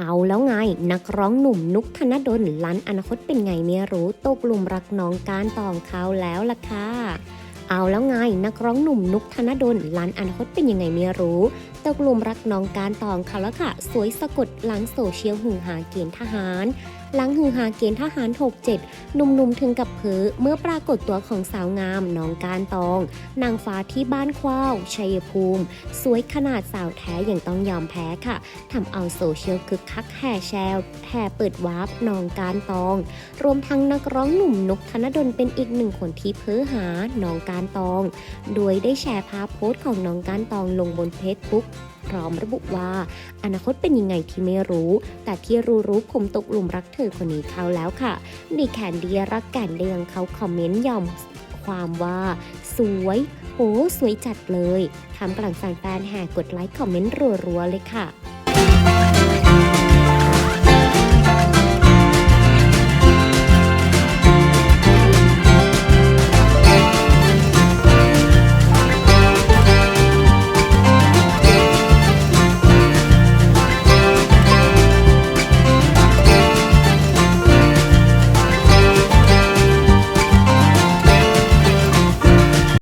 เอาแล้วไง นักร้องหนุ่มนุกธนดลลันอนาคตเป็นไงไม่รู้ตกลุมรักน้องการตองเขาแล้วล่ะค่ะเอาแล้วไง นักร้องหนุ่มนุกธนดลลันอนาคตเป็นยังไงไม่รู้ตกลุมรักน้องการตองเขาแล้วค่ะ สวยสะกดหลังโซเชียลหือหาเกณฑ์ทหารหลังหือหาเกณฑ์ทหาร 67 หนุ่มๆถึงกับเผอเมื่อปรากฏตัวของสาวงามน้องการตอง นางฟ้าที่บ้านคว้าวชัยภูมิ สวยขนาดสาวแท้อย่างต้องยอมแพ้ค่ะทำเอาโซเชียลคึกคักแห่แชร์แห่เปิดวาร์ปน้องการตอง รวมทั้งนักร้องหนุ่มนุกธนดลเป็นอีกหนึ่งคนที่เพ้อหาน้องการตอง โดยได้แชร์ภาพโพสต์ของน้องการตองลงบนเฟซบุ๊ก พร้อมระบุว่า อนาคตเป็นยังไงที่ไม่รู้ แต่ที่รู้รู้ผมตกหลุมรักเธอคนนี้เขาแล้วค่ะ ดีแคนเดียรักแกนเดืองเขาคอมเมนต์ยอมความว่า สวยโอ้สวยจัดเลยทำกลางแฟนๆแห่กดไลค์คอมเมนต์รัวๆเลยค่ะ